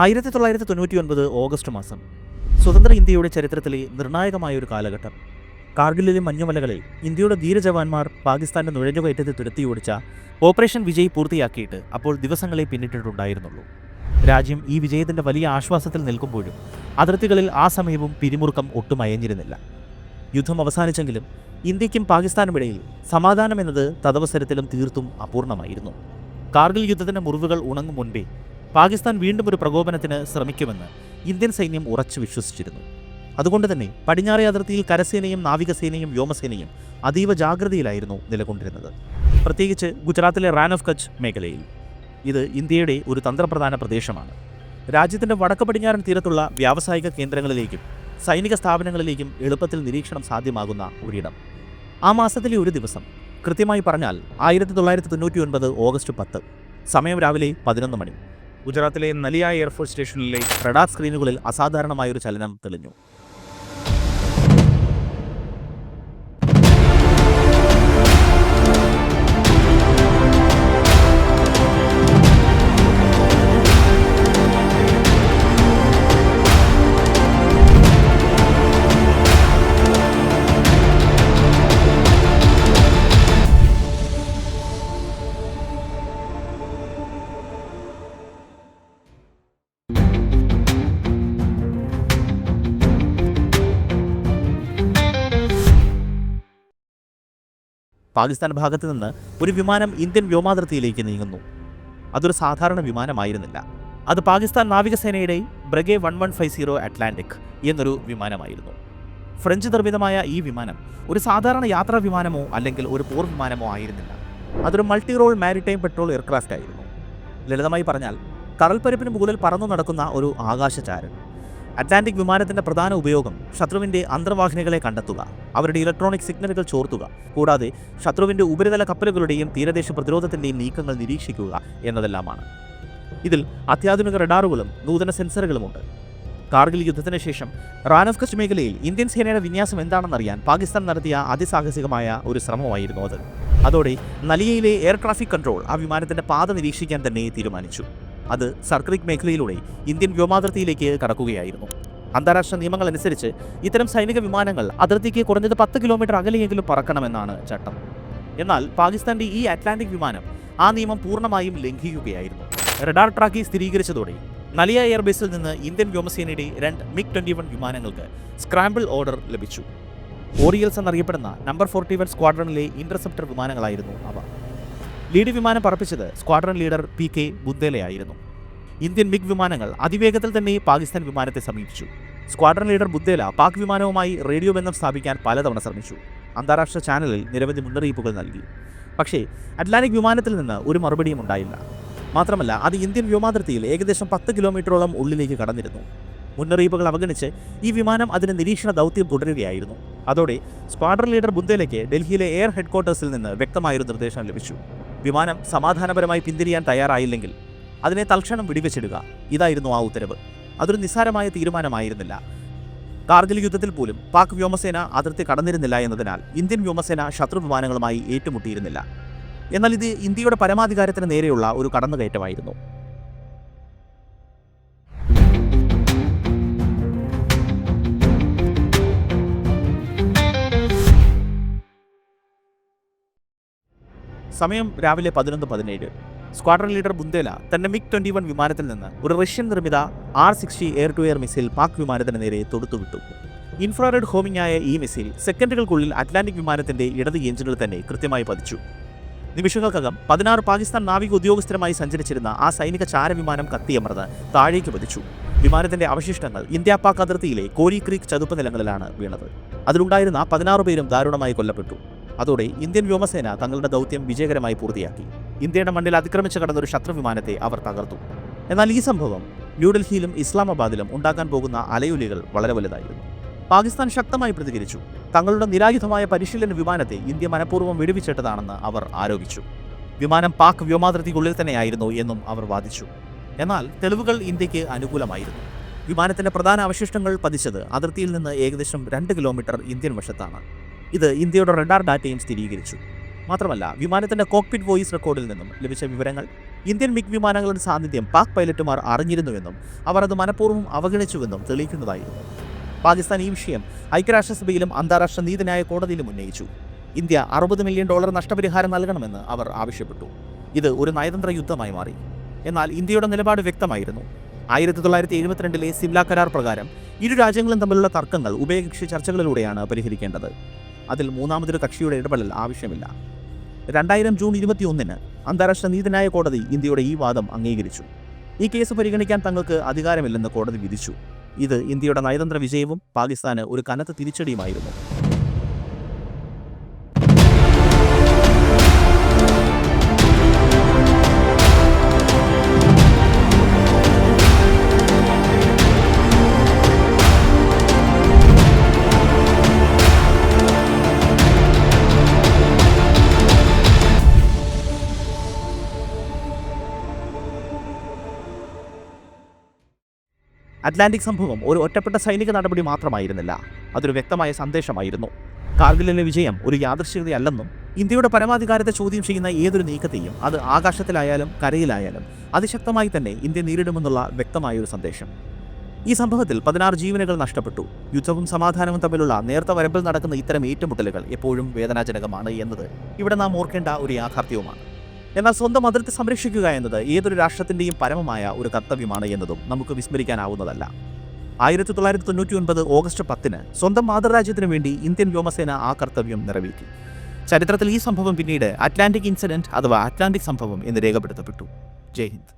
ആയിരത്തി തൊള്ളായിരത്തി തൊണ്ണൂറ്റി ഒൻപത് ഓഗസ്റ്റ് മാസം സ്വതന്ത്ര ഇന്ത്യയുടെ ചരിത്രത്തിലെ നിർണായകമായ ഒരു കാലഘട്ടം. കാർഗിലിലെ മഞ്ഞുമലകളിൽ ഇന്ത്യയുടെ ധീരജവാന്മാർ പാകിസ്ഥാന്റെ നുഴഞ്ഞുകയറ്റത്തെ തുരത്തി ഓടിച്ച ഓപ്പറേഷൻ വിജയ് പൂർത്തിയാക്കിയിട്ട് അപ്പോൾ ദിവസങ്ങളെ പിന്നിട്ടിട്ടുണ്ടായിരുന്നുള്ളൂ. രാജ്യം ഈ വിജയത്തിന്റെ വലിയ ആശ്വാസത്തിൽ നിൽക്കുമ്പോഴും അതിർത്തികളിൽ ആ സമയവും പിരിമുറുക്കം ഒട്ടും അയഞ്ഞിരുന്നില്ല. യുദ്ധം അവസാനിച്ചെങ്കിലും ഇന്ത്യക്കും പാകിസ്ഥാനുമിടയിൽ സമാധാനം എന്നത് തദവസരത്തിലും തീർത്തും അപൂർണമായിരുന്നു. കാർഗിൽ യുദ്ധത്തിന്റെ മുറിവുകൾ ഉണങ്ങും മുൻപേ പാകിസ്ഥാൻ വീണ്ടും ഒരു പ്രകോപനത്തിന് ശ്രമിക്കുമെന്ന് ഇന്ത്യൻ സൈന്യം ഉറച്ചു വിശ്വസിച്ചിരുന്നു. അതുകൊണ്ട് തന്നെ പടിഞ്ഞാറേ അതിർത്തിയിൽ കരസേനയും നാവികസേനയും വ്യോമസേനയും അതീവ ജാഗ്രതയിലായിരുന്നു നിലകൊണ്ടിരുന്നത്. പ്രത്യേകിച്ച് ഗുജറാത്തിലെ റാൻ ഓഫ് കച്ച് മേഖലയിൽ. ഇത് ഇന്ത്യയുടെ ഒരു തന്ത്രപ്രധാന പ്രദേശമാണ്. രാജ്യത്തിന്റെ വടക്ക് പടിഞ്ഞാറൻ തീരത്തുള്ള വ്യാവസായിക കേന്ദ്രങ്ങളിലേക്കും സൈനിക സ്ഥാപനങ്ങളിലേക്കും എളുപ്പത്തിൽ നിരീക്ഷണം സാധ്യമാകുന്ന ഒരിടം. ആ മാസത്തിലെ ഒരു ദിവസം. കൃത്യമായി പറഞ്ഞാൽ ആയിരത്തി തൊള്ളായിരത്തി തൊണ്ണൂറ്റി ഒൻപത് ഓഗസ്റ്റ് പത്ത്. സമയം രാവിലെ പതിനൊന്ന് മണി. ഗുജറാത്തിലെ നലിയ എയർഫോഴ്സ് സ്റ്റേഷനിലെ റഡാർ സ്ക്രീനുകളിൽ അസാധാരണമായൊരു ചലനം തെളിഞ്ഞു. പാകിസ്ഥാൻ ഭാഗത്ത് നിന്ന് ഒരു വിമാനം ഇന്ത്യൻ വ്യോമാതിർത്തിയിലേക്ക് നീങ്ങുന്നു. അതൊരു സാധാരണ വിമാനമായിരുന്നില്ല. അത് പാകിസ്ഥാൻ നാവികസേനയുടെ Breguet one one five zero Atlantic എന്നൊരു വിമാനമായിരുന്നു. ഫ്രഞ്ച് നിർമ്മിതമായ ഈ വിമാനം ഒരു സാധാരണ യാത്രാ വിമാനമോ അല്ലെങ്കിൽ ഒരു പോർ വിമാനമോ ആയിരുന്നില്ല. അതൊരു multi role maritime patrol aircraft ആയിരുന്നു ലളിതമായി പറഞ്ഞാൽ കടൽപ്പരപ്പിന് മുകളിൽ പറന്നു നടക്കുന്ന ഒരു ആകാശചാരൻ അറ്റ്ലാന്റിക് വിമാനത്തിന്റെ പ്രധാന ഉപയോഗം ശത്രുവിന്റെ അന്തർവാഹിനികളെ കണ്ടെത്തുക അവരുടെ ഇലക്ട്രോണിക് സിഗ്നലുകൾ ചോർത്തുക കൂടാതെ ശത്രുവിന്റെ ഉപരിതല കപ്പലുകളുടെയും തീരദേശ പ്രതിരോധത്തിന്റെയും നീക്കങ്ങൾ നിരീക്ഷിക്കുക എന്നതെല്ലാമാണ്. ഇതിൽ അത്യാധുനിക റഡാറുകളും നൂതന സെൻസറുകളുമുണ്ട് കാർഗിൽ യുദ്ധത്തിന് ശേഷം റാൻ ഓഫ് കച്ച് മേഖലയിൽ ഇന്ത്യൻ സേനയുടെ വിന്യാസം എന്താണെന്നറിയാൻ പാകിസ്ഥാൻ നടത്തിയ അതിസാഹസികമായ ഒരു ശ്രമമായിരുന്നു അത്. അതോടെ നലിയയിലെ എയർ ട്രാഫിക് കൺട്രോൾ ആ വിമാനത്തിന്റെ പാത നിരീക്ഷിക്കാൻ തന്നെ തീരുമാനിച്ചു. അത് സർക്രിക് മേഖലയിലൂടെ ഇന്ത്യൻ വ്യോമാതിർത്തിയിലേക്ക് കടക്കുകയായിരുന്നു. അന്താരാഷ്ട്ര നിയമങ്ങൾ അനുസരിച്ച് ഇത്തരം സൈനിക വിമാനങ്ങൾ അതിർത്തിക്ക് കുറഞ്ഞത് പത്ത് കിലോമീറ്റർ അകലെയെങ്കിലും പറക്കണമെന്നാണ് ചട്ടം. എന്നാൽ പാകിസ്ഥാന്റെ ഈ അറ്റ്ലാന്റിക് വിമാനം ആ നിയമം പൂർണമായും ലംഘിക്കുകയായിരുന്നു. റഡാർ ട്രാക്കി സ്ഥിരീകരിച്ചതോടെ നലിയ എയർബേസിൽ നിന്ന് ഇന്ത്യൻ വ്യോമസേനയുടെ രണ്ട് മിഗ് ട്വന്റി വൺ വിമാനങ്ങൾക്ക് സ്ക്രാമ്പിൾ ഓർഡർ ലഭിച്ചു. ഓറിയൽസ് എന്നറിയപ്പെടുന്ന നമ്പർ ഫോർട്ടി വൺ സ്ക്വാഡ്രണിലെ ഇന്റർസെപ്റ്റർ വിമാനങ്ങളായിരുന്നു അവ. ലീഡ് വിമാനം പറപ്പിച്ചത് സ്ക്വാഡ്രൺ ലീഡർ പി കെ ബുദ്ദേലയായിരുന്നു ഇന്ത്യൻ മിഗ് വിമാനങ്ങൾ അതിവേഗത്തിൽ തന്നെ പാകിസ്ഥാൻ വിമാനത്തെ സമീപിച്ചു. സ്ക്വാഡ്രൺ ലീഡർ ബുദ്ദേല പാക് വിമാനവുമായി റേഡിയോ ബന്ധം സ്ഥാപിക്കാൻ പലതവണ ശ്രമിച്ചു. അന്താരാഷ്ട്ര ചാനലിൽ നിരവധി മുന്നറിയിപ്പുകൾ നൽകി. പക്ഷേ അറ്റ്ലാന്റിക് വിമാനത്തിൽ നിന്ന് ഒരു മറുപടിയും ഉണ്ടായില്ല. മാത്രമല്ല അത് ഇന്ത്യൻ വ്യോമാതിർത്തിയിൽ ഏകദേശം പത്ത് കിലോമീറ്ററോളം ഉള്ളിലേക്ക് കടന്നിരുന്നു. മുന്നറിയിപ്പുകൾ അവഗണിച്ച് ഈ വിമാനം അതിന് നിരീക്ഷണ ദൗത്യം തുടരുകയായിരുന്നു. അതോടെ സ്ക്വാഡ്രൺ ലീഡർ ബുദ്ദേലയ്ക്ക് ഡൽഹിയിലെ എയർ ഹെഡ്ക്വാർട്ടേഴ്സിൽ നിന്ന് വ്യക്തമായൊരു നിർദ്ദേശം ലഭിച്ചു. വിമാനം സമാധാനപരമായി പിന്തിരിയാൻ തയ്യാറായില്ലെങ്കിൽ അതിനെ തൽക്ഷണം വെടിവെച്ചിടുക. ഇതായിരുന്നു ആ ഉത്തരവ്. അതൊരു നിസ്സാരമായ തീരുമാനമായിരുന്നില്ല. കാർഗിൽ യുദ്ധത്തിൽ പോലും പാക് വ്യോമസേന അതിർത്തി കടന്നിരുന്നില്ല എന്നതിനാൽ ഇന്ത്യൻ വ്യോമസേന ശത്രു വിമാനങ്ങളുമായി ഏറ്റുമുട്ടിയിരുന്നില്ല. എന്നാൽ ഇത് ഇന്ത്യയുടെ പരമാധികാരത്തിന് നേരെയുള്ള ഒരു കടന്നുകയറ്റമായിരുന്നു. സമയം രാവിലെ പതിനൊന്ന് പതിനേഴ്. സ്ക്വാഡ്രൺ ലീഡർ ബുന്ദേല തന്റെ മിഗ് ട്വന്റി വൺ വിമാനത്തിൽ നിന്ന് ഒരു റഷ്യൻ നിർമ്മിത R sixty air to air missile Pak വിമാനത്തിന് നേരെ തൊടുത്തുവിട്ടു. ഇൻഫ്രാറെഡ് ഹോമിംഗ് ആയ ഈ മിസൈൽ സെക്കൻഡുകൾക്കുള്ളിൽ അറ്റ്ലാന്റിക് വിമാനത്തിന്റെ ഇടത് എഞ്ചിനിൽ തന്നെ കൃത്യമായി പതിച്ചു. നിമിഷങ്ങൾക്കകം പതിനാറ് പാകിസ്ഥാൻ നാവിക ഉദ്യോഗസ്ഥരുമായി സഞ്ചരിച്ചിരുന്ന ആ സൈനിക ചാരവിമാനം കത്തിയമർന്ന് താഴേക്ക് പതിച്ചു. വിമാനത്തിന്റെ അവശിഷ്ടങ്ങൾ ഇന്ത്യ പാക് അതിർത്തിയിലെ കോരി ക്രീക്ക് ചതുപ്പ് നിലങ്ങളിലാണ് വീണത്. അതിലുണ്ടായിരുന്ന പതിനാറ് പേരും ദാരുണമായി കൊല്ലപ്പെട്ടു. അതോടെ ഇന്ത്യൻ വ്യോമസേന തങ്ങളുടെ ദൗത്യം വിജയകരമായി പൂർത്തിയാക്കി. ഇന്ത്യയുടെ മണ്ണിൽ അതിക്രമിച്ചു കടന്ന ഒരു ശത്രു വിമാനത്തെ അവർ തകർത്തു. എന്നാൽ ഈ സംഭവം ന്യൂഡൽഹിയിലും ഇസ്ലാമാബാദിലും ഉണ്ടാക്കാൻ പോകുന്ന അലയൊലികൾ വളരെ വലുതായിരുന്നു. പാകിസ്ഥാൻ ശക്തമായി പ്രതികരിച്ചു. തങ്ങളുടെ നിരായുധമായ പരിശീലന വിമാനത്തെ ഇന്ത്യ മനഃപൂർവം വിടുവിച്ചിട്ടതാണെന്ന് അവർ ആരോപിച്ചു. വിമാനം പാക് വ്യോമാതിർത്തിക്കുള്ളിൽ തന്നെയായിരുന്നു എന്നും അവർ വാദിച്ചു. എന്നാൽ തെളിവുകൾ ഇന്ത്യയ്ക്ക് അനുകൂലമായിരുന്നു. വിമാനത്തിന്റെ പ്രധാന അവശിഷ്ടങ്ങൾ പതിച്ചത് അതിർത്തിയിൽ നിന്ന് ഏകദേശം രണ്ട് കിലോമീറ്റർ ഇന്ത്യൻ വശത്താണ്. ഇത് ഇന്ത്യയുടെ റഡാർ ഡാറ്റയും സ്ഥിരീകരിച്ചു. മാത്രമല്ല വിമാനത്തിന്റെ കോക്പിറ്റ് വോയിസ് റെക്കോർഡിൽ നിന്നും ലഭിച്ച വിവരങ്ങൾ ഇന്ത്യൻ മിഗ് വിമാനങ്ങളുടെ സാന്നിധ്യം പാക് പൈലറ്റുമാർ അറിഞ്ഞിരുന്നുവെന്നും അവർ അത് മനഃപൂർവം അവഗണിച്ചുവെന്നും തെളിയിക്കുന്നതായിരുന്നു. പാകിസ്ഥാൻ ഈ വിഷയം ഐക്യരാഷ്ട്രസഭയിലും അന്താരാഷ്ട്ര നീതിന്യായ കോടതിയിലും ഉന്നയിച്ചു. ഇന്ത്യ അറുപത് മില്യൺ ഡോളർ നഷ്ടപരിഹാരം നൽകണമെന്ന് അവർ ആവശ്യപ്പെട്ടു. ഇത് ഒരു നയതന്ത്ര യുദ്ധമായി മാറി. എന്നാൽ ഇന്ത്യയുടെ നിലപാട് വ്യക്തമായിരുന്നു. ആയിരത്തി തൊള്ളായിരത്തി എഴുപത്തിരണ്ടിലെ സിംല കരാർ പ്രകാരം ഇരു രാജ്യങ്ങളും തമ്മിലുള്ള തർക്കങ്ങൾ ഉഭയകക്ഷി ചർച്ചകളിലൂടെയാണ് പരിഹരിക്കേണ്ടത്. അതിൽ മൂന്നാമതൊരു കക്ഷിയുടെ ഇടപെടൽ ആവശ്യമില്ല. രണ്ടായിരം ജൂൺ ഇരുപത്തിയൊന്നിന് അന്താരാഷ്ട്ര നീതിന്യായ കോടതി ഇന്ത്യയുടെ ഈ വാദം അംഗീകരിച്ചു. ഈ കേസ് പരിഗണിക്കാൻ തങ്ങൾക്ക് അധികാരമില്ലെന്ന് കോടതി വിധിച്ചു. ഇത് ഇന്ത്യയുടെ നയതന്ത്ര വിജയവും പാകിസ്ഥാന് ഒരു കനത്ത തിരിച്ചടിയുമായിരുന്നു. അറ്റ്ലാന്റിക് സംഭവം ഒരു ഒറ്റപ്പെട്ട സൈനിക നടപടി മാത്രമായിരുന്നില്ല. അതൊരു വ്യക്തമായ സന്ദേശമായിരുന്നു. കാർഗിലിലെ വിജയം ഒരു യാദൃശ്യതയല്ലെന്നും ഇന്ത്യയുടെ പരമാധികാരത്തെ ചോദ്യം ചെയ്യുന്ന ഏതൊരു നീക്കത്തെയും അത് ആകാശത്തിലായാലും കരയിലായാലും അതിശക്തമായി തന്നെ ഇന്ത്യ നേരിടുമെന്നുള്ള വ്യക്തമായ ഒരു സന്ദേശം. ഈ സംഭവത്തിൽ പതിനാറ് ജീവനുകൾ നഷ്ടപ്പെട്ടു. യുദ്ധവും സമാധാനവും തമ്മിലുള്ള നേർത്ത വരമ്പിൽ നടക്കുന്ന ഇത്തരം ഏറ്റുമുട്ടലുകൾ എപ്പോഴും വേദനാജനകമാണ് എന്നത് ഇവിടെ നാം ഓർക്കേണ്ട ഒരു യാഥാർത്ഥ്യവുമാണ്. എന്നാൽ സ്വന്തം അതിർത്തി സംരക്ഷിക്കുക എന്നത് ഏതൊരു രാഷ്ട്രത്തിന്റെയും പരമമായ ഒരു കർത്തവ്യമാണ് എന്നതും നമുക്ക് വിസ്മരിക്കാനാവുന്നതല്ല. ആയിരത്തി തൊള്ളായിരത്തി തൊണ്ണൂറ്റി ഒൻപത് ഓഗസ്റ്റ് പത്തിന് സ്വന്തം മാതൃരാജ്യത്തിനു വേണ്ടി ഇന്ത്യൻ വ്യോമസേന ആ കർത്തവ്യം നിറവേറ്റി. ചരിത്രത്തിൽ ഈ സംഭവം പിന്നീട് അറ്റ്ലാന്റിക് ഇൻസിഡന്റ് അഥവാ അറ്റ്ലാന്റിക് സംഭവം എന്ന് രേഖപ്പെടുത്തപ്പെട്ടു. ജയ് ഹിന്ദ്.